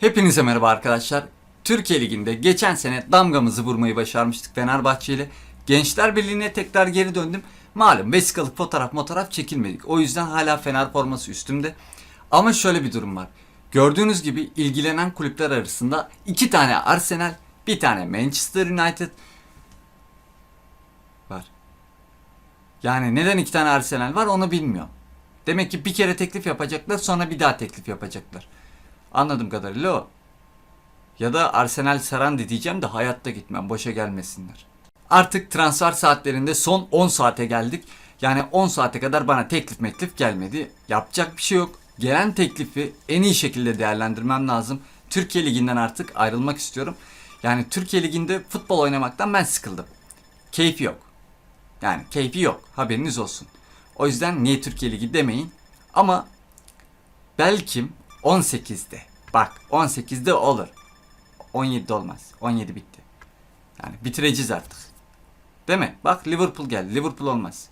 Hepinize merhaba arkadaşlar. Türkiye Ligi'nde geçen sene damgamızı vurmayı başarmıştık Fenerbahçe ile. Gençler Birliği'ne tekrar geri döndüm. Malum vesikalık fotoğraf fotoğraf çekilmedik. O yüzden hala Fener forması üstümde. Ama şöyle bir durum var. Gördüğünüz gibi ilgilenen kulüpler arasında iki tane Arsenal, bir tane Manchester United var. Yani neden iki tane Arsenal var onu bilmiyorum. Demek ki bir kere teklif yapacaklar sonra bir daha teklif yapacaklar. Anladığım kadarıyla o. Ya da Arsenal Sarandi diyeceğim de hayatta gitmem. Boşa gelmesinler. Artık transfer saatlerinde son 10 saate geldik. Yani 10 saate kadar bana teklif meklif gelmedi. Yapacak bir şey yok. Gelen teklifi en iyi şekilde değerlendirmem lazım. Türkiye Ligi'nden artık ayrılmak istiyorum. Yani Türkiye Ligi'nde futbol oynamaktan ben sıkıldım. Keyfi yok. Yani keyfi yok. Haberiniz olsun. O yüzden niye Türkiye Ligi demeyin. Ama belki 18'de. Bak 18'de olur. 17'de olmaz. 17 bitti. Yani bitireceğiz artık. Değil mi? Bak Liverpool geldi. Liverpool olmaz.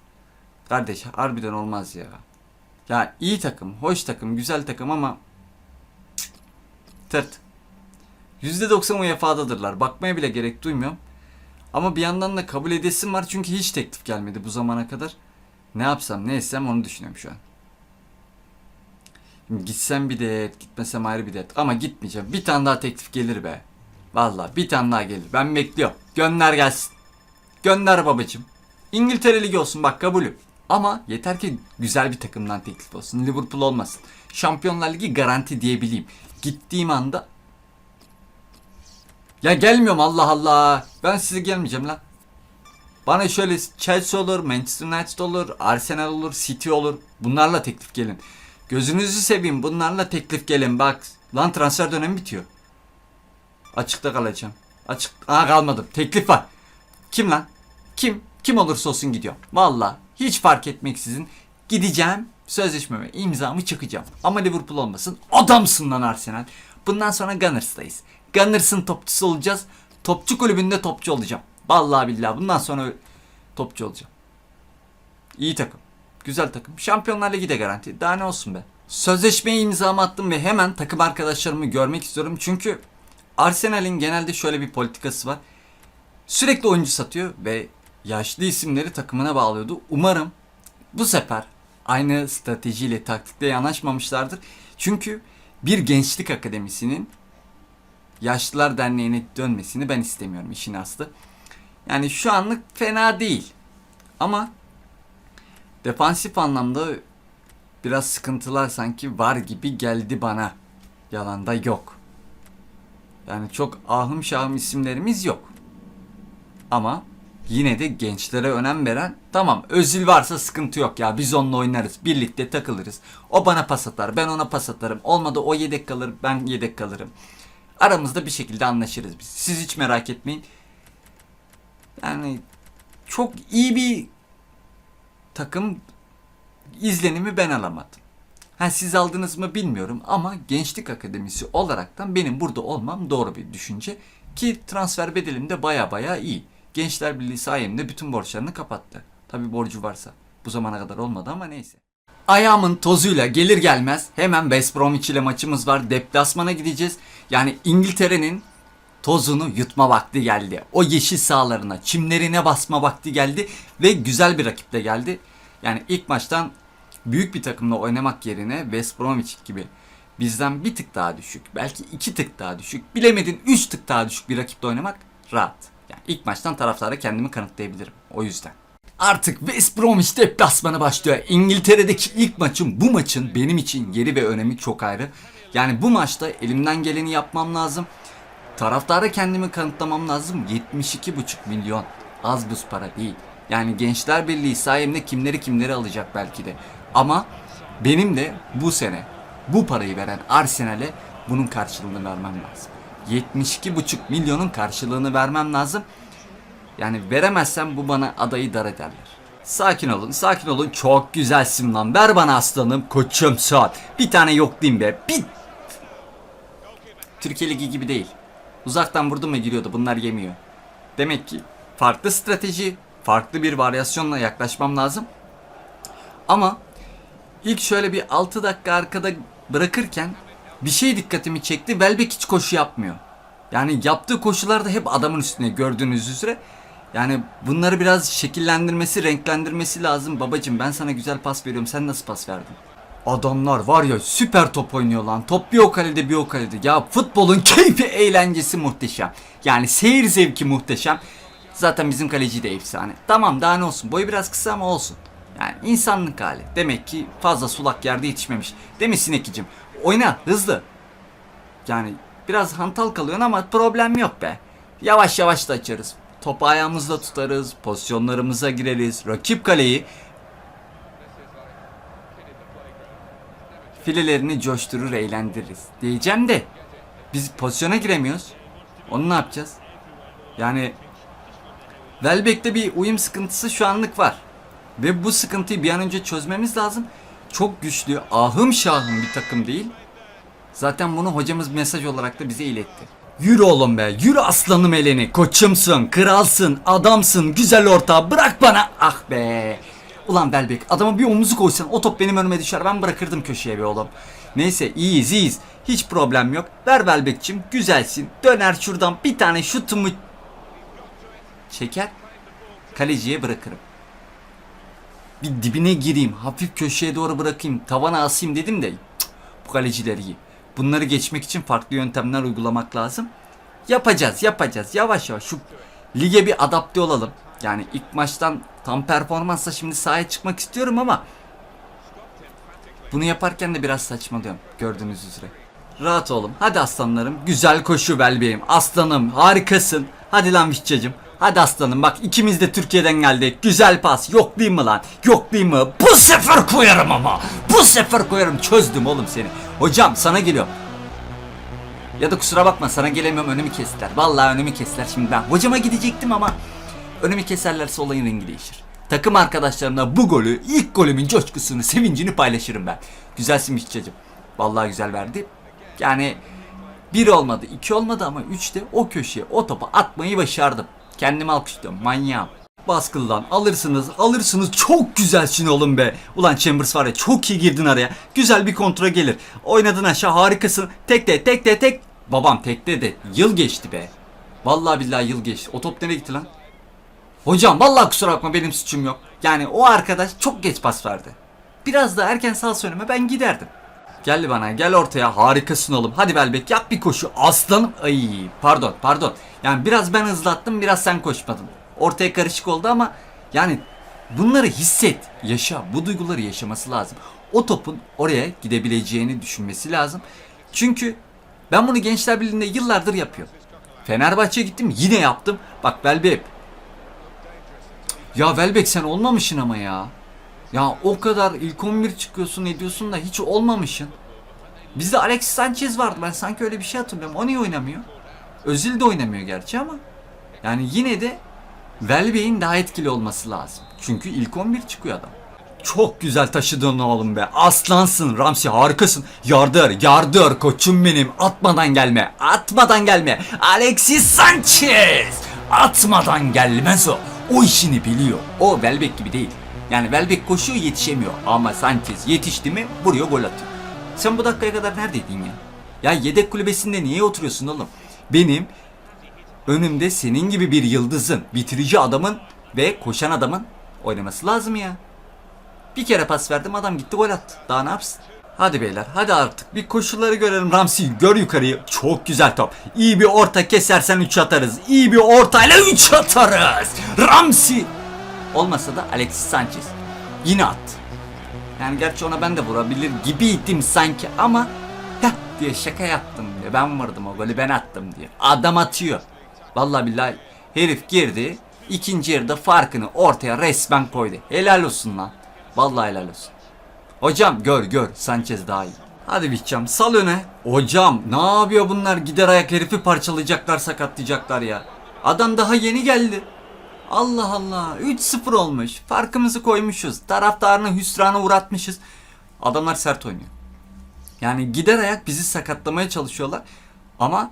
Kardeş harbiden olmaz ya. Ya iyi takım, hoş takım, güzel takım ama tırt. %90 UEFA'dadırlar. Bakmaya bile gerek duymuyorum. Ama bir yandan da kabul edesim var çünkü hiç teklif gelmedi bu zamana kadar. Ne yapsam ne etsem onu düşünüyorum şu an. Gitsem bir dert, gitmesem ayrı bir dert. Ama gitmeyeceğim. Bir tane daha teklif gelir be. Vallahi bir tane daha gelir. Ben bekliyorum. Gönder gelsin. Gönder babacım. İngiltere Ligi olsun bak kabulüm. Ama yeter ki güzel bir takımdan teklif olsun. Liverpool olmasın. Şampiyonlar Ligi garanti diyebileyim. Gittiğim anda ya gelmiyorum Allah Allah. Ben size gelmeyeceğim lan. Bana şöyle Chelsea olur, Manchester United olur, Arsenal olur, City olur. Bunlarla teklif gelin. Gözünüzü seveyim bunlarla teklif gelin. Bak lan transfer dönemi bitiyor. Açıkta kalacağım. Açık. Aa kalmadım. Teklif var. Kim lan? Kim? Kim olursa olsun gidiyorum. Valla hiç fark etmeksizin gideceğim. Sözleşmeme imzamı çıkacağım. Ama Liverpool olmasın. Adamsın lan Arsenal. Bundan sonra Gunners'tayız. Gunners'ın topçusu olacağız. Topçu kulübünde topçu olacağım. Vallahi billahi bundan sonra topçu olacağım. İyi takım. Güzel takım. Şampiyonlar Ligi de garanti. Daha ne olsun be. Sözleşmeye imzamı attım ve hemen takım arkadaşlarımı görmek istiyorum. Çünkü Arsenal'in genelde şöyle bir politikası var. Sürekli oyuncu satıyor ve yaşlı isimleri takımına bağlıyordu. Umarım bu sefer aynı stratejiyle taktikle yanaşmamışlardır. Çünkü bir gençlik akademisinin Yaşlılar Derneği'ne dönmesini ben istemiyorum işin aslı. Yani şu anlık fena değil. Ama defansif anlamda biraz sıkıntılar sanki var gibi geldi bana. Yalanda yok. Yani çok ahım şahım isimlerimiz yok. Ama yine de gençlere önem veren tamam Özil varsa sıkıntı yok ya biz onunla oynarız birlikte takılırız. O bana pas atar ben ona pas atarım olmadı o yedek kalır ben yedek kalırım. Aramızda bir şekilde anlaşırız biz. Siz hiç merak etmeyin. Yani çok iyi bir takım izlenimi ben alamadım. Ha siz aldınız mı bilmiyorum ama Gençlik Akademisi olaraktan benim burada olmam doğru bir düşünce. Ki transfer bedelim de baya baya iyi. Gençler Birliği sayemde bütün borçlarını kapattı. Tabi borcu varsa. Bu zamana kadar olmadı ama neyse. Ayağımın tozuyla gelir gelmez hemen West Bromwich ile maçımız var. Deplasmana gideceğiz. Yani İngiltere'nin tozunu yutma vakti geldi. O yeşil sahalarına, çimlerine basma vakti geldi ve güzel bir rakiple geldi. Yani ilk maçtan büyük bir takımla oynamak yerine West Bromwich gibi bizden bir tık daha düşük, belki iki tık daha düşük, bilemedin üç tık daha düşük bir rakiple oynamak rahat. Yani ilk maçtan taraftara kendimi kanıtlayabilirim. O yüzden. Artık West Bromwich deplasmanı başlıyor. İngiltere'deki ilk maçım bu maçın benim için yeri ve önemi çok ayrı. Yani bu maçta elimden geleni yapmam lazım. Taraftara kendimi kanıtlamam lazım. 72,5 milyon. Az buz para değil. Yani Gençler Birliği sayemde kimleri kimleri alacak belki de. Ama benim de bu sene bu parayı veren Arsenal'e bunun karşılığını vermem lazım. 72,5 milyonun karşılığını vermem lazım. Yani veremezsem bu bana adayı dar ederler. Sakin olun, sakin olun. Çok güzelsin lan. Ver bana aslanım, koçum saat. Bir tane yok diyeyim be. Bir... Türkiye Ligi gibi değil. Uzaktan vurdum mu giriyordu. Bunlar yemiyor. Demek ki farklı strateji, farklı bir varyasyonla yaklaşmam lazım. Ama ilk şöyle bir 6 dakika arkada bırakırken bir şey dikkatimi çekti. Welbeck hiç koşu yapmıyor. Yani yaptığı koşularda hep adamın üstüne gördüğünüz üzere. Yani bunları biraz şekillendirmesi, renklendirmesi lazım. Babacım ben sana güzel pas veriyorum. Sen nasıl pas verdin? Adamlar var ya süper top oynuyor lan. Top bir o kalede bir o kalede. Ya futbolun keyfi eğlencesi muhteşem. Yani seyir zevki muhteşem. Zaten bizim kaleci de efsane. Tamam daha ne olsun. Boyu biraz kısa ama olsun. Yani insanlık hali. Demek ki fazla sulak yerde yetişmemiş. Değil mi sinekicim? Oyna hızlı. Yani biraz hantal kalıyorsun ama problem yok be. Yavaş yavaş da açarız. Topu ayağımızla tutarız. Pozisyonlarımıza gireriz. Rakip kaleyi filelerini coşturur eğlendiririz. Diyeceğim de biz pozisyona giremiyoruz. Onu ne yapacağız? Yani Welbeck'te bir uyum sıkıntısı şu anlık var. Ve bu sıkıntıyı bir an önce çözmemiz lazım. Çok güçlü, ahım şahım bir takım değil. Zaten bunu hocamız mesaj olarak da bize iletti. Yürü oğlum be, yürü aslanım elini. Koçumsun, kralsın, adamsın, güzel orta. Bırak bana. Ah be. Ulan Welbeck, adama bir omuzu koysan o top benim önüme düşer. Ben bırakırdım köşeye be oğlum. Neyse iyiyiz iyiyiz. Hiç problem yok. Ver Welbeck'cim, güzelsin. Döner şuradan bir tane şutumu çeker. Kaleciye bırakırım. Bir dibine gireyim. Hafif köşeye doğru bırakayım. Tavana asayım dedim de. bu kaleciler iyi. Bunları geçmek için farklı yöntemler uygulamak lazım. Yapacağız yapacağız. Yavaş yavaş şu lige bir adapte olalım. Yani ilk maçtan tam performansla şimdi sahaya çıkmak istiyorum ama bunu yaparken de biraz saçmalıyorum gördüğünüz üzere. Rahat oğlum. Hadi aslanlarım. Güzel koşu Belbeğim. Aslanım harikasın. Hadi lan Vişçacım. Hadi aslanım bak ikimiz de Türkiye'den geldik. Güzel pas. Yoklayayım mı lan? Yoklayayım mı? Bu sefer koyarım ama. Bu sefer koyarım. Çözdüm oğlum seni. Hocam sana geliyorum. Ya da kusura bakma sana gelemiyorum önümü kestiler. Vallahi önümü kestiler şimdi ben. Hocama gidecektim ama önümü keserlerse olayın rengi değişir. Takım arkadaşlarımla bu golü, ilk golümün coşkusunu, sevincini paylaşırım ben. Güzelsin Vişçacım. Vallahi güzel verdi. Yani bir olmadı, iki olmadı ama üçte o köşeye o topu atmayı başardım. Kendimi alkışlıyorum, manyağım. Baskıldan alırsınız, alırsınız. Çok güzelsin oğlum be. Ulan Chambers var ya çok iyi girdin araya. Güzel bir kontra gelir. Oynadın aşağı harikasın. Tekte, tekte, tek. Babam tekte de yıl geçti be. Vallahi billahi yıl geçti. O top nereye gitti lan? Hocam vallahi kusura bakma benim suçum yok. Yani o arkadaş çok geç pas verdi. Biraz da erken sağ önüme ben giderdim. Gel bana gel ortaya harikasın oğlum. Hadi Belbek yap bir koşu aslanım. Ay pardon pardon. Yani biraz ben hızlattım biraz sen koşmadın. Ortaya karışık oldu ama yani bunları hisset. Yaşa bu duyguları yaşaması lazım. O topun oraya gidebileceğini düşünmesi lazım. Çünkü ben bunu Gençler Birliği'nde yıllardır yapıyorum. Fenerbahçe'ye gittim yine yaptım. Bak Belbek ya Welbeck sen olmamışsın ama ya. Ya o kadar ilk 11 çıkıyorsun ediyorsun da hiç olmamışsın. Bizde Alexis Sanchez vardı ben sanki öyle bir şey hatırlıyorum. O niye oynamıyor? Özil de oynamıyor gerçi ama. Yani yine de Welbeck'in daha etkili olması lazım. Çünkü ilk 11 çıkıyor adam. Çok güzel taşıdın oğlum be. Aslansın Ramsey harikasın. Yardır yardır koçum benim. Atmadan gelme. Atmadan gelme. Alexis Sanchez. Atmadan gelmez o. O işini biliyor. O Welbeck gibi değil. Yani Welbeck koşuyor yetişemiyor. Ama Sanchez yetişti mi vuruyor gol atıyor. Sen bu dakikaya kadar neredeydin ya? Ya yedek kulübesinde niye oturuyorsun oğlum? Benim önümde senin gibi bir yıldızın, bitirici adamın ve koşan adamın oynaması lazım ya. Bir kere pas verdim adam gitti gol attı. Daha ne yapsın? Hadi beyler hadi artık bir koşulları görelim Ramsey gör yukarıyı. Çok güzel top. İyi bir orta kesersen 3 atarız. İyi bir ortayla 3 atarız. Ramsey. Olmasa da Alexis Sanchez. Yine attı. Yani gerçi ona ben de vurabilir gibiydim sanki ama heh diye şaka yaptım diye. Ben vurdum o golü ben attım diye. Adam atıyor. Vallahi billahi herif girdi. ikinci yarıda farkını ortaya resmen koydu. Helal olsun lan. Vallahi helal olsun. Hocam gör gör Sanchez daha iyi. Hadi Bicham sal öne. Hocam ne yapıyor bunlar gider ayak herifi parçalayacaklar sakatlayacaklar ya. Adam daha yeni geldi. Allah Allah 3-0 olmuş. Farkımızı koymuşuz. Taraftarını hüsrana uğratmışız. Adamlar sert oynuyor. Yani gider ayak bizi sakatlamaya çalışıyorlar. Ama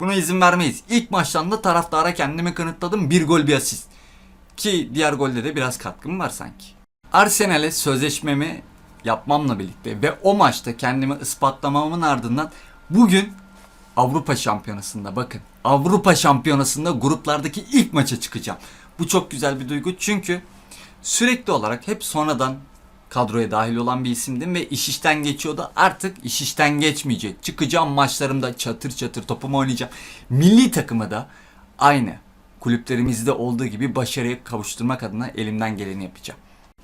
buna izin vermeyiz. İlk maçtan da taraftara kendimi kanıtladım. Bir gol bir asist. Ki diğer golde de biraz katkım var sanki. Arsenal'e sözleşmemi yapmamla birlikte ve o maçta kendimi ispatlamamın ardından bugün Avrupa Şampiyonası'nda bakın Avrupa Şampiyonası'nda gruplardaki ilk maça çıkacağım. Bu çok güzel bir duygu çünkü sürekli olarak hep sonradan kadroya dahil olan bir isimdim ve iş işten geçiyordu. Artık iş işten geçmeyecek. Çıkacağım maçlarımda çatır çatır topumu oynayacağım. Milli takımı da aynı kulüplerimizde olduğu gibi başarıya kavuşturmak adına elimden geleni yapacağım.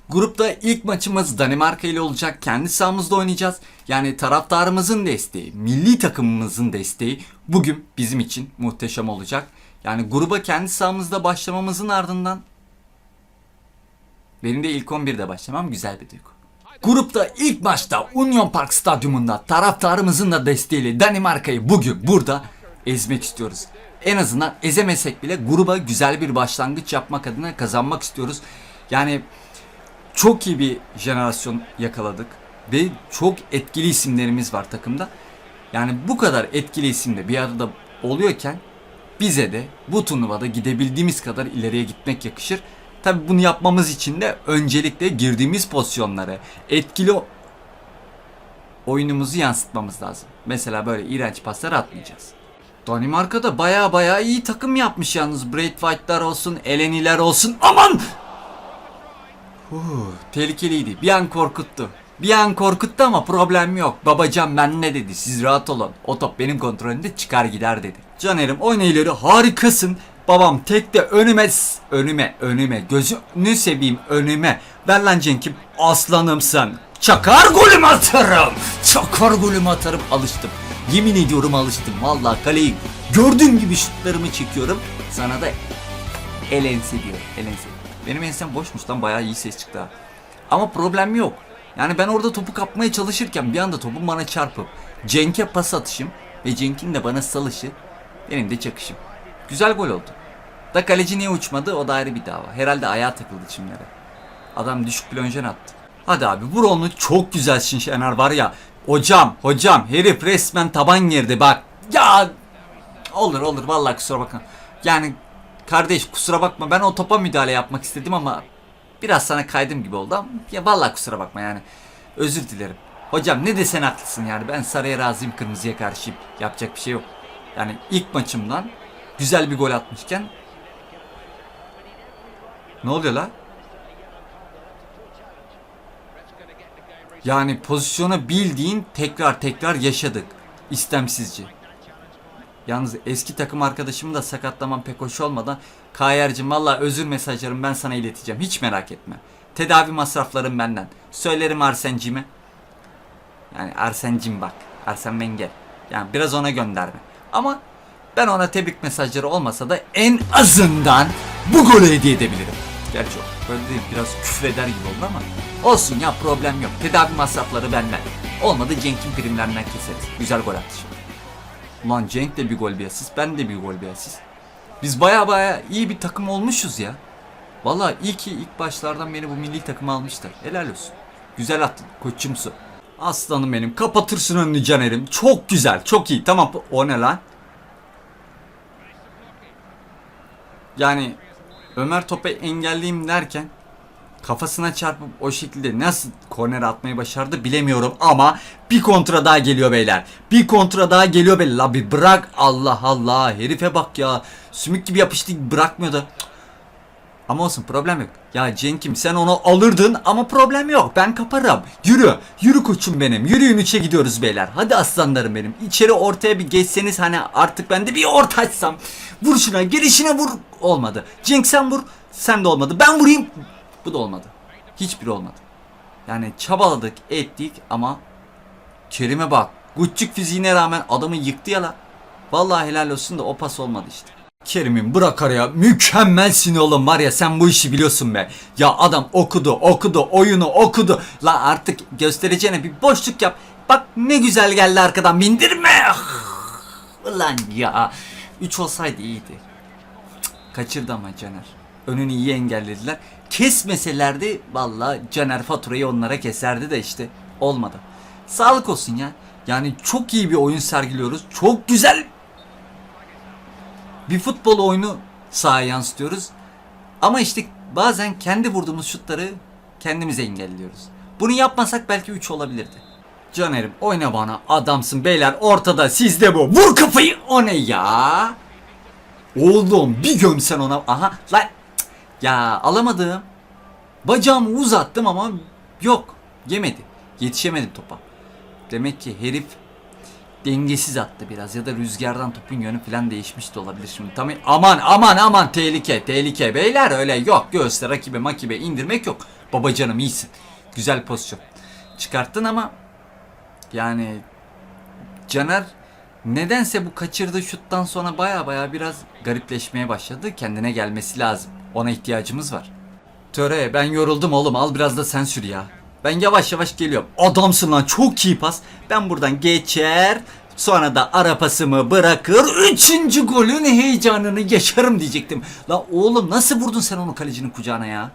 Grupta ilk maçımız Danimarka ile olacak. Kendi sahamızda oynayacağız. Yani taraftarımızın desteği, milli takımımızın desteği bugün bizim için muhteşem olacak. Yani gruba kendi sahamızda başlamamızın ardından benim de ilk 11'de başlamam güzel bir duygu. Grupta ilk maçta Union Park Stadyumunda taraftarımızın da desteğiyle Danimarka'yı bugün burada ezmek istiyoruz. En azından ezemesek bile gruba güzel bir başlangıç yapmak adına kazanmak istiyoruz. Yani çok iyi bir jenerasyon yakaladık ve çok etkili isimlerimiz var takımda. Yani bu kadar etkili isimde bir arada oluyorken bize de bu turnuvada gidebildiğimiz kadar ileriye gitmek yakışır. Tabi bunu yapmamız için de öncelikle girdiğimiz pozisyonları etkili oyunumuzu yansıtmamız lazım. Mesela böyle iğrenç paslar atmayacağız. Danimarka'da baya baya iyi takım yapmış yalnız. Braithwaite'lar olsun, Eleni'ler olsun. Aman! Huh, tehlikeliydi. Bir an korkuttu. Bir an korkuttu ama problem yok. Babacan ben ne dedi? Siz rahat olun. O top benim kontrolümde çıkar gider dedi. Caner'im ileri harikasın. Babam tek de önüme önüme önüme gözünü seveyim önüme. Ver lan Cenk'im aslanım sen. Çakar golüm atarım. Çakar golüm atarım alıştım. Yemin ediyorum alıştım. Vallahi kaleyi gördüğüm gibi şutlarımı çekiyorum. Sana da el ense diyor. El ense. Benim ensem boşmuş lan bayağı iyi ses çıktı ha. Ama problem yok. Yani ben orada topu kapmaya çalışırken bir anda topun bana çarpıp Cenk'e pas atışım ve Cenk'in de bana salışı benim de çakışım. Güzel gol oldu. Da kaleci niye uçmadı o da ayrı bir dava. Herhalde ayağa takıldı çimlere. Adam düşük plonjen attı. Hadi abi vur onu çok güzel Şener var ya. Hocam hocam herif resmen taban girdi bak. Ya olur olur vallahi kusura bakma. Yani kardeş kusura bakma ben o topa müdahale yapmak istedim ama biraz sana kaydım gibi oldu ama ya vallahi kusura bakma yani. Özür dilerim. Hocam ne desen haklısın yani ben sarıya razıyım kırmızıya karşıyım. Yapacak bir şey yok. Yani ilk maçımdan güzel bir gol atmışken ne oluyor la? Yani pozisyonu bildiğin tekrar tekrar yaşadık. istemsizce. Yalnız eski takım arkadaşımı da sakatlamam pek hoş olmadan Kayer'cim valla özür mesajlarımı ben sana ileteceğim. Hiç merak etme. Tedavi masraflarım benden. Söylerim Arsen'cime. Yani Arsen'cim bak. Arsen Wenger. Yani biraz ona gönderme. Ama ben ona tebrik mesajları olmasa da en azından bu golü hediye edebilirim. Gerçi o böyle değil biraz küfreder gibi oldu ama olsun ya problem yok. Tedavi masrafları benden. Olmadı Cenk'in primlerinden keseriz. Güzel gol attı şimdi. Ulan Cenk de bir gol bir asist, ben de bir gol bir asist. Biz baya baya iyi bir takım olmuşuz ya. Valla iyi ki ilk başlardan beni bu milli takıma almışlar. Helal olsun. Güzel attın koçumsu. Aslanım benim kapatırsın önünü Caner'im. Çok güzel çok iyi tamam o ne lan? Yani Ömer topu engelleyeyim derken kafasına çarpıp o şekilde nasıl korner atmayı başardı bilemiyorum ama bir kontra daha geliyor beyler. Bir kontra daha geliyor beyler. La bir bırak Allah Allah herife bak ya. Sümük gibi yapıştı bırakmıyor da. Ama olsun problem yok. Ya Cenk'im sen onu alırdın ama problem yok. Ben kaparım. Yürü. Yürü koçum benim. Yürüyün üçe gidiyoruz beyler. Hadi aslanlarım benim. İçeri ortaya bir geçseniz hani artık ben de bir orta açsam. Vur şuna gelişine vur. Olmadı. Cenk sen vur. Sen de olmadı. Ben vurayım. Bu da olmadı. Hiçbiri olmadı. Yani çabaladık ettik ama Kerim'e bak. Guççuk fiziğine rağmen adamı yıktı ya la. Vallahi helal olsun da o pas olmadı işte. Kerim'im bırak araya mükemmelsin oğlum var ya sen bu işi biliyorsun be. Ya adam okudu okudu oyunu okudu. La artık göstereceğine bir boşluk yap. Bak ne güzel geldi arkadan bindirme. Ulan ya. 3 olsaydı iyiydi. Cık, Kaçırdı ama Caner. Önünü iyi engellediler. Kesmeselerdi valla Caner faturayı onlara keserdi de işte olmadı. Sağlık olsun ya. Yani çok iyi bir oyun sergiliyoruz. Çok güzel bir futbol oyunu sahaya yansıtıyoruz. Ama işte bazen kendi vurduğumuz şutları kendimize engelliyoruz. Bunu yapmasak belki 3 olabilirdi. Caner'im oyna bana adamsın beyler ortada sizde bu. Vur kafayı o ne ya? Oğlum bir gömsen ona. Aha lan. Ya alamadım. Bacağımı uzattım ama yok. Yemedi. Yetişemedim topa. Demek ki herif dengesiz attı biraz ya da rüzgardan topun yönü falan değişmiş de olabilir şimdi. Tamam aman aman aman tehlike tehlike beyler öyle yok göğüste rakibe makibe indirmek yok. Babacanım iyisin. Güzel pozisyon. Çıkarttın ama yani Caner nedense bu kaçırdığı şuttan sonra baya baya biraz garipleşmeye başladı. Kendine gelmesi lazım. Ona ihtiyacımız var. Töre ben yoruldum oğlum al biraz da sen sür ya. Ben yavaş yavaş geliyorum. Adamsın lan çok iyi pas. Ben buradan geçer. Sonra da ara pasımı bırakır. Üçüncü golün heyecanını yaşarım diyecektim. La oğlum nasıl vurdun sen onu kalecinin kucağına ya?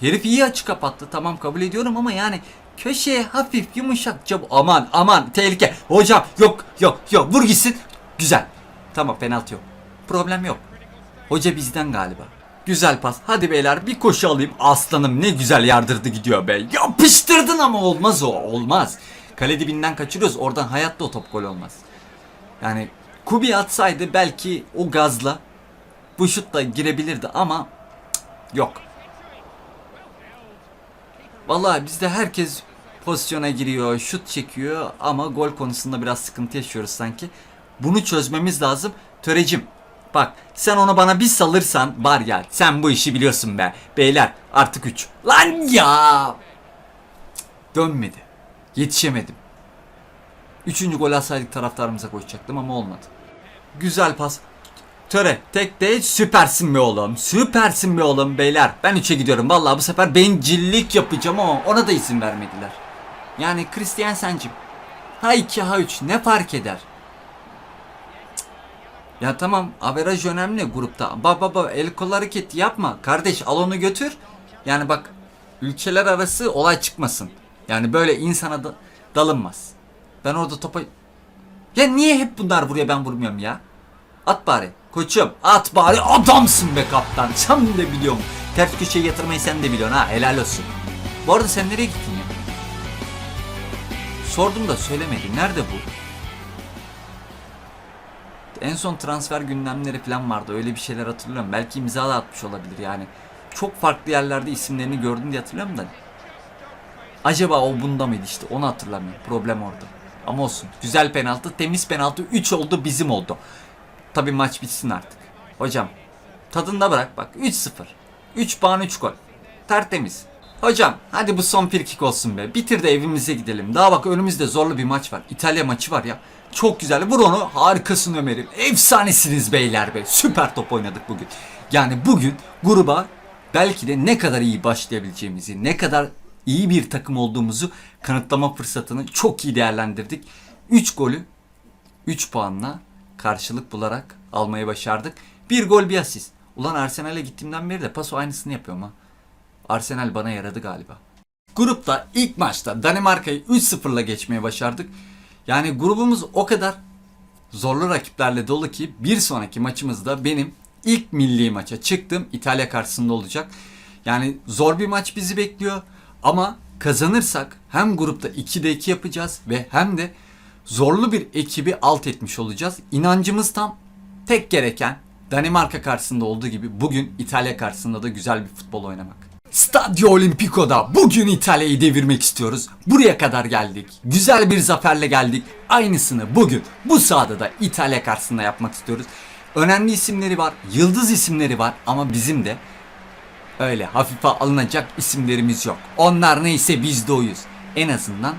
Herif iyi açı kapattı. Tamam kabul ediyorum ama yani köşeye hafif yumuşakça bu- aman aman tehlike. Hocam yok yok yok vur gitsin. Güzel. Tamam penaltı yok. Problem yok. Hoca bizden galiba. Güzel pas. Hadi beyler bir koşu alayım. Aslanım ne güzel yardırdı gidiyor be. Yapıştırdın ama olmaz o. Olmaz. Kale dibinden kaçırıyoruz. Oradan hayatta o top gol olmaz. Yani Kubi atsaydı belki o gazla bu şutla girebilirdi ama yok. Vallahi bizde herkes pozisyona giriyor, şut çekiyor ama gol konusunda biraz sıkıntı yaşıyoruz sanki. Bunu çözmemiz lazım. Törecim bak sen onu bana bir salırsan var ya sen bu işi biliyorsun be. Beyler artık 3. Lan ya! Dönmedi. Yetişemedim. Üçüncü gol atsaydık taraftarımıza koşacaktım ama olmadı. Güzel pas. Töre tek de süpersin be oğlum. Süpersin be oğlum beyler. Ben 3'e gidiyorum. Vallahi bu sefer bencillik yapacağım ama ona da izin vermediler. Yani Christiansen'cim. Ha 2 ha 3 ne fark eder? Ya tamam averaj önemli grupta. Baba baba el kol hareketi yapma. Kardeş al onu götür. Yani bak ülkeler arası olay çıkmasın. Yani böyle insana da dalınmaz. Ben orada topa... Ya niye hep bunlar vuruyor ben vurmuyorum ya? At bari. Koçum at bari adamsın be kaptan. Sen de biliyorum. Ters köşeye yatırmayı sen de biliyorsun ha helal olsun. Bu arada sen nereye gittin ya? Sordum da söylemedi. Nerede bu? En son transfer gündemleri falan vardı. Öyle bir şeyler hatırlıyorum. Belki imza da atmış olabilir yani. Çok farklı yerlerde isimlerini gördüm diye hatırlıyorum da. Acaba o bunda mıydı işte onu hatırlamıyorum. Problem orada. Ama olsun. Güzel penaltı, temiz penaltı 3 oldu bizim oldu. Tabi maç bitsin artık. Hocam tadında bırak bak 3-0. 3 puan 3 gol. Tertemiz. Hocam hadi bu son frikik olsun be. Bitir de evimize gidelim. Daha bak önümüzde zorlu bir maç var. İtalya maçı var ya. Çok güzel. Vur onu. Harikasın Ömer'im. Efsanesiniz beyler be. Süper top oynadık bugün. Yani bugün gruba belki de ne kadar iyi başlayabileceğimizi, ne kadar iyi bir takım olduğumuzu kanıtlama fırsatını çok iyi değerlendirdik. 3 golü 3 puanla karşılık bularak almayı başardık. Bir gol bir asist. Ulan Arsenal'e gittiğimden beri de paso aynısını yapıyorum ha. Arsenal bana yaradı galiba. Grupta ilk maçta Danimarka'yı 3-0'la geçmeye başardık. Yani grubumuz o kadar zorlu rakiplerle dolu ki bir sonraki maçımızda benim ilk milli maça çıktığım İtalya karşısında olacak. Yani zor bir maç bizi bekliyor ama kazanırsak hem grupta 2'de 2 yapacağız ve hem de zorlu bir ekibi alt etmiş olacağız. İnancımız tam. Tek gereken Danimarka karşısında olduğu gibi bugün İtalya karşısında da güzel bir futbol oynamak. Stadio Olimpico'da bugün İtalya'yı devirmek istiyoruz. Buraya kadar geldik. Güzel bir zaferle geldik. Aynısını bugün bu sahada da İtalya karşısında yapmak istiyoruz. Önemli isimleri var, yıldız isimleri var ama bizim de öyle hafife alınacak isimlerimiz yok. Onlar neyse biz de oyuz. En azından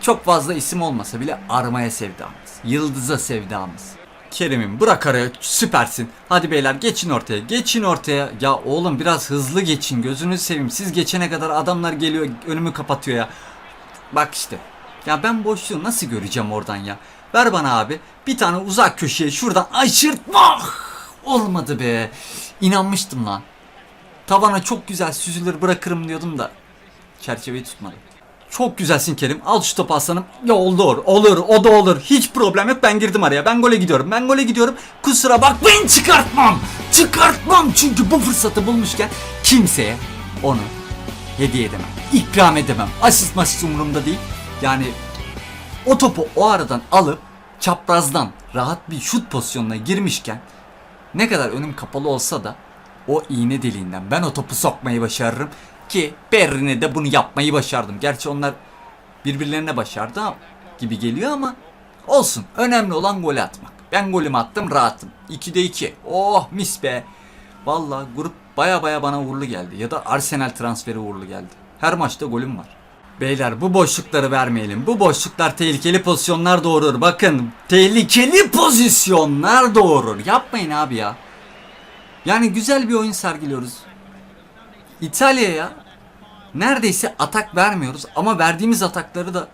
çok fazla isim olmasa bile armaya sevdamız. Yıldıza sevdamız. Kerim'im bırak araya süpersin. Hadi beyler geçin ortaya geçin ortaya. Ya oğlum biraz hızlı geçin gözünüzü seveyim. Siz geçene kadar adamlar geliyor önümü kapatıyor ya. Bak işte. Ya ben boşluğu nasıl göreceğim oradan ya. Ver bana abi bir tane uzak köşeye şuradan aşırtma. Olmadı be. İnanmıştım lan. Tavana çok güzel süzülür bırakırım diyordum da. Çerçeveyi tutmadı. Çok güzelsin Kerim. Al şu topu aslanım. Ya olur, olur, o da olur. Hiç problem yok. Ben girdim araya. Ben gole gidiyorum. Ben gole gidiyorum. Kusura bak ben çıkartmam. Çıkartmam. Çünkü bu fırsatı bulmuşken kimseye onu hediye edemem. İkram edemem. Asist masist umurumda değil. Yani o topu o aradan alıp çaprazdan rahat bir şut pozisyonuna girmişken ne kadar önüm kapalı olsa da o iğne deliğinden ben o topu sokmayı başarırım ki Berrin'e de bunu yapmayı başardım. Gerçi onlar birbirlerine başardı gibi geliyor ama olsun. Önemli olan gol atmak. Ben golümü attım rahatım. 2'de 2. Oh mis be. Valla grup baya baya bana uğurlu geldi. Ya da Arsenal transferi uğurlu geldi. Her maçta golüm var. Beyler bu boşlukları vermeyelim. Bu boşluklar tehlikeli pozisyonlar doğurur. Bakın tehlikeli pozisyonlar doğurur. Yapmayın abi ya. Yani güzel bir oyun sergiliyoruz. İtalya'ya neredeyse atak vermiyoruz ama verdiğimiz atakları da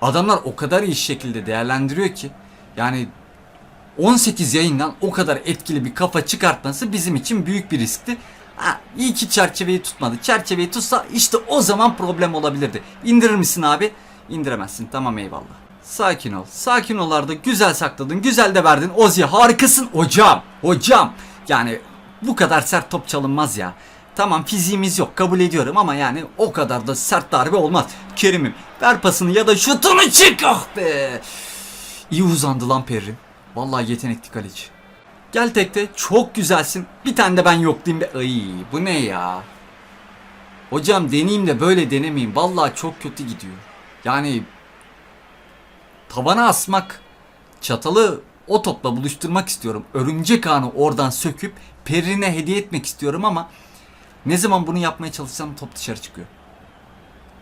adamlar o kadar iyi şekilde değerlendiriyor ki yani 18 yayından o kadar etkili bir kafa çıkartması bizim için büyük bir riskti. Ha, iyi ki çerçeveyi tutmadı. Çerçeveyi tutsa işte o zaman problem olabilirdi. İndirir misin abi? İndiremezsin. Tamam eyvallah. Sakin ol. Sakin ol Arda. Güzel sakladın. Güzel de verdin. Ozi harikasın. Hocam. Hocam. Yani bu kadar sert top çalınmaz ya. Tamam fiziğimiz yok kabul ediyorum ama yani o kadar da sert darbe olmaz. Kerim'im ver pasını ya da şutunu çık ah be. İyi uzandı lan Perrin. Vallahi yetenekli kaleci. Gel tekte çok güzelsin. Bir tane de ben yoklayayım be. Ay bu ne ya? Hocam deneyeyim de böyle denemeyeyim. Vallahi çok kötü gidiyor. Yani tavana asmak, çatalı o topla buluşturmak istiyorum. Örümcek ağını oradan söküp perine hediye etmek istiyorum ama ne zaman bunu yapmaya çalışsam top dışarı çıkıyor.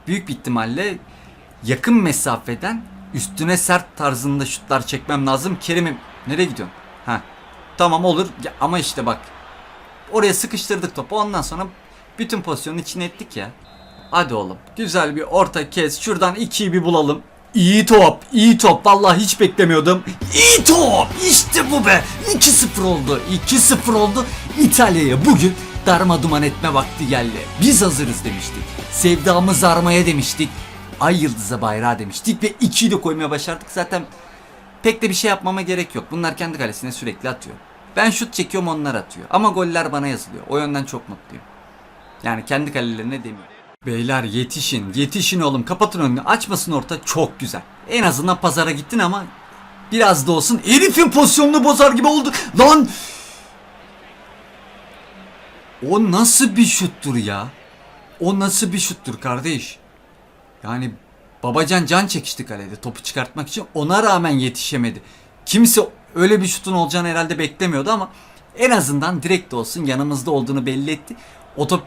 Büyük bir ihtimalle yakın mesafeden üstüne sert tarzında şutlar çekmem lazım. Kerim'im nereye gidiyorsun? Ha. Tamam olur Ya ama işte bak. Oraya sıkıştırdık topu ondan sonra bütün pozisyonu içine ettik ya. Hadi oğlum. Güzel bir orta kes. Şuradan ikiyi bir bulalım. İyi top, iyi top. Vallahi hiç beklemiyordum. İyi top. İşte bu be. 2-0 oldu. 2-0 oldu. İtalya'ya bugün darma duman etme vakti geldi. Biz hazırız demiştik. Sevdamız armaya demiştik. Ay yıldızı bayrağı demiştik ve 2'yi de koymaya başardık. Zaten pek de bir şey yapmama gerek yok. Bunlar kendi kalesine sürekli atıyor. Ben şut çekiyorum onlar atıyor. Ama goller bana yazılıyor. O yönden çok mutluyum. Yani kendi kalelerine demiyor. Beyler yetişin, yetişin oğlum. Kapatın önünü, açmasın orta. Çok güzel. En azından pazara gittin ama biraz da olsun. Herifin pozisyonunu bozar gibi oldu. Lan! O nasıl bir şuttur ya? O nasıl bir şuttur kardeş? Yani Babacan can çekişti kalede topu çıkartmak için. Ona rağmen yetişemedi. Kimse öyle bir şutun olacağını herhalde beklemiyordu ama en azından direkt olsun yanımızda olduğunu belli etti. O top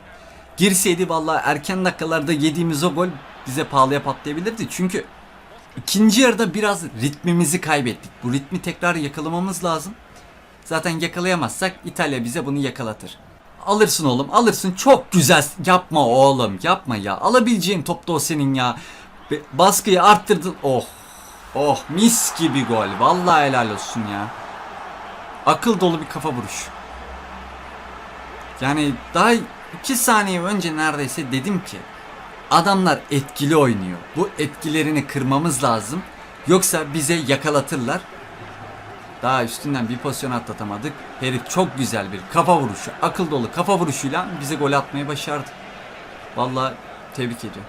girseydi vallahi erken dakikalarda yediğimiz o gol bize pahalıya patlayabilirdi. Çünkü ikinci yarıda biraz ritmimizi kaybettik. Bu ritmi tekrar yakalamamız lazım. Zaten yakalayamazsak İtalya bize bunu yakalatır. Alırsın oğlum alırsın. Çok güzel. Yapma oğlum yapma ya. Alabileceğin top da o senin ya. Baskıyı arttırdın. Oh oh mis gibi gol. Vallahi helal olsun ya. Akıl dolu bir kafa vuruş. Yani daha 2 saniye önce neredeyse dedim ki adamlar etkili oynuyor. Bu etkilerini kırmamız lazım. Yoksa bize yakalatırlar daha üstünden bir pozisyon atlatamadık. Herif çok güzel bir kafa vuruşu, akıl dolu kafa vuruşuyla bize gol atmayı başardı. Vallahi tebrik ediyorum.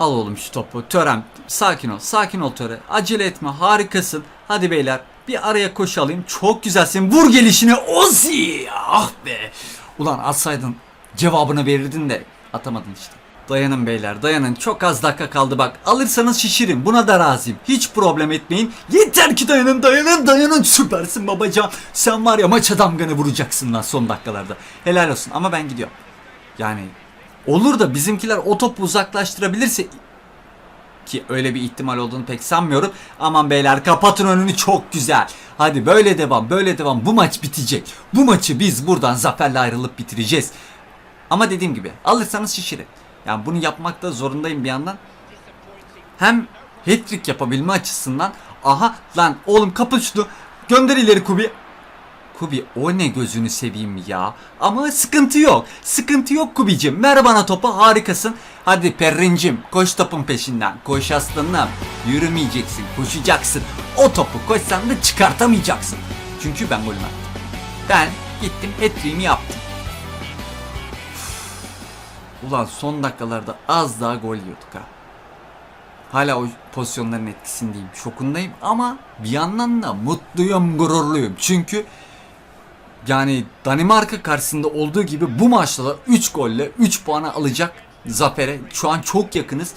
Al oğlum şu topu. Törem sakin ol. Sakin ol Töre. Acele etme. Harikasın. Hadi beyler bir araya koşalım. Çok güzelsin. Vur gelişine Ozi. Ah be. Ulan atsaydın cevabını verirdin de atamadın işte. Dayanın beyler dayanın. Çok az dakika kaldı bak. Alırsanız şişirin. Buna da razıyım. Hiç problem etmeyin. Yeter ki dayanın dayanın dayanın. Süpersin babacan. Sen var ya maça damganı vuracaksın lan son dakikalarda. Helal olsun. Ama ben gidiyorum. Yani olur da bizimkiler o topu uzaklaştırabilirse ki öyle bir ihtimal olduğunu pek sanmıyorum. Aman beyler kapatın önünü. Çok güzel. Hadi böyle devam böyle devam. Bu maç bitecek. Bu maçı biz buradan zaferle ayrılıp bitireceğiz. Ama dediğim gibi alırsanız şişirin. Yani bunu yapmakta zorundayım bir yandan. Hem hat-trick yapabilme açısından aha lan oğlum kapı şunu gönder ileri Kubi. Kubi o ne gözünü seveyim ya. Ama sıkıntı yok. Sıkıntı yok Kubicim. Ver bana topu harikasın. Hadi Perrincim koş topun peşinden. Koş aslanım. Yürümeyeceksin koşacaksın. O topu koşsan da çıkartamayacaksın. Çünkü ben golümü attım. Ben gittim hat yaptım. Ulan son dakikalarda az daha gol yiyorduk ha. Hala o pozisyonların etkisindeyim. Şokundayım ama bir yandan da mutluyum, gururluyum. Çünkü yani Danimarka karşısında olduğu gibi bu maçta da 3 golle 3 puanı alacak zafere. Şu an çok yakınız.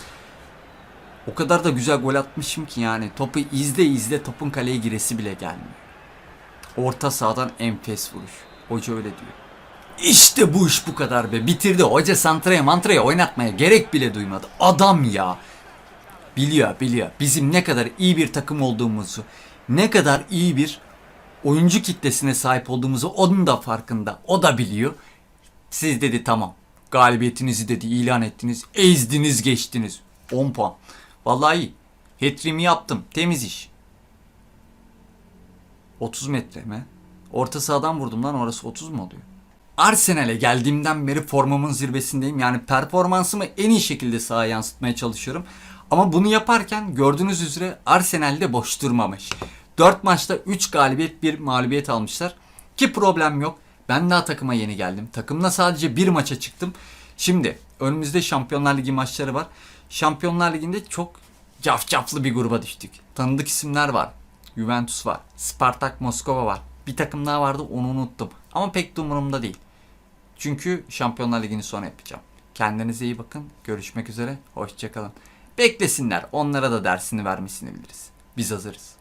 O kadar da güzel gol atmışım ki yani topu izle izle topun kaleye giresi bile gelmiyor. Orta sahadan enfes vuruş. Hoca öyle diyor. İşte bu iş bu kadar be. Bitirdi. Hoca santraya mantraya oynatmaya gerek bile duymadı. Adam ya. Biliyor biliyor. Bizim ne kadar iyi bir takım olduğumuzu, ne kadar iyi bir oyuncu kitlesine sahip olduğumuzu onun da farkında. O da biliyor. Siz dedi tamam. Galibiyetinizi dedi ilan ettiniz. Ezdiniz geçtiniz. 10 puan. Vallahi iyi. Hat-trick'imi yaptım. Temiz iş. 30 metre mi? Orta sahadan vurdum lan orası 30 mu oluyor? Arsenal'e geldiğimden beri formamın zirvesindeyim. Yani performansımı en iyi şekilde sahaya yansıtmaya çalışıyorum. Ama bunu yaparken gördüğünüz üzere Arsenal'de boş durmamış. 4 maçta 3 galibiyet 1 mağlubiyet almışlar. Ki problem yok. Ben daha takıma yeni geldim. Takımla sadece bir maça çıktım. Şimdi önümüzde Şampiyonlar Ligi maçları var. Şampiyonlar Ligi'nde çok cafcaflı bir gruba düştük. Tanıdık isimler var. Juventus var. Spartak Moskova var. Bir takım daha vardı onu unuttum. Ama pek de umurumda değil. Çünkü Şampiyonlar Ligi'ni sonra yapacağım. Kendinize iyi bakın. Görüşmek üzere. Hoşçakalın. Beklesinler. Onlara da dersini vermesini biliriz. Biz hazırız.